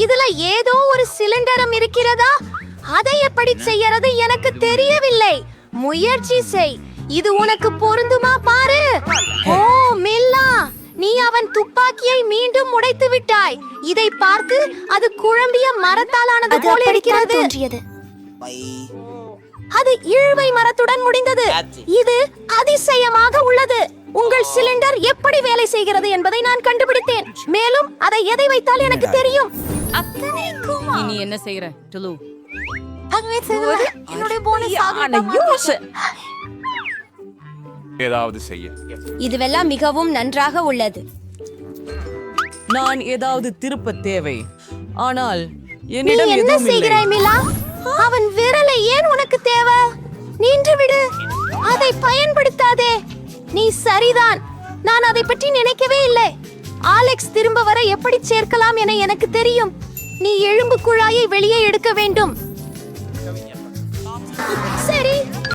இதுல ஏதோ ஒரு சிலிண்டரம் இருக்கிறதா? அதை எப்படி செய்யறது எனக்கு தெரியவில்லை. முயற்சி செய். இது உனக்கு பொருந்துமா பாரு. ஓ மில்லா நீ அவன் துப்பாக்கியை மீண்டும் உடைத்து விட்டாய். இதை பார்த்து அது குழம்பிய மரத்தாலானது போல இருக்கிறது. அது இழுவை மரத்துடன் முடிந்தது. இது அதிசயமாக உள்ளது. உங்கள் சிலிண்டர் எப்படி வேலை செய்கிறது என்பதை நான் கண்டுபிடித்தேன். மேலும் அதை எதை வைத்தால் எனக்கு தெரியும். இனி என்ன செய்யற டுலு? என்னுடைய போனஸ் ஏதாவது செய்ய. இதுவெல்லாம் மிகவும் நன்றாக உள்ளது. நான் ஏதாவது திருப்ப தேவை. ஆனால் நீ என்னிடம் என்ன எதுவும் இல்லை. செய்கிறாய் மிலா? அவன் விரலை ஏன் உனக்கு தேவை? நின்று விடு அதை பயன்படுத்தாதே. நீ சரிதான். நான் அதை பற்றி நினைக்கவே இல்லை. ஆலெக்ஸ் திரும்ப வர எப்படி சேர்க்கலாம் என எனக்கு தெரியும். நீ எலும்பு குழாயை வெளியே எடுக்க வேண்டும்.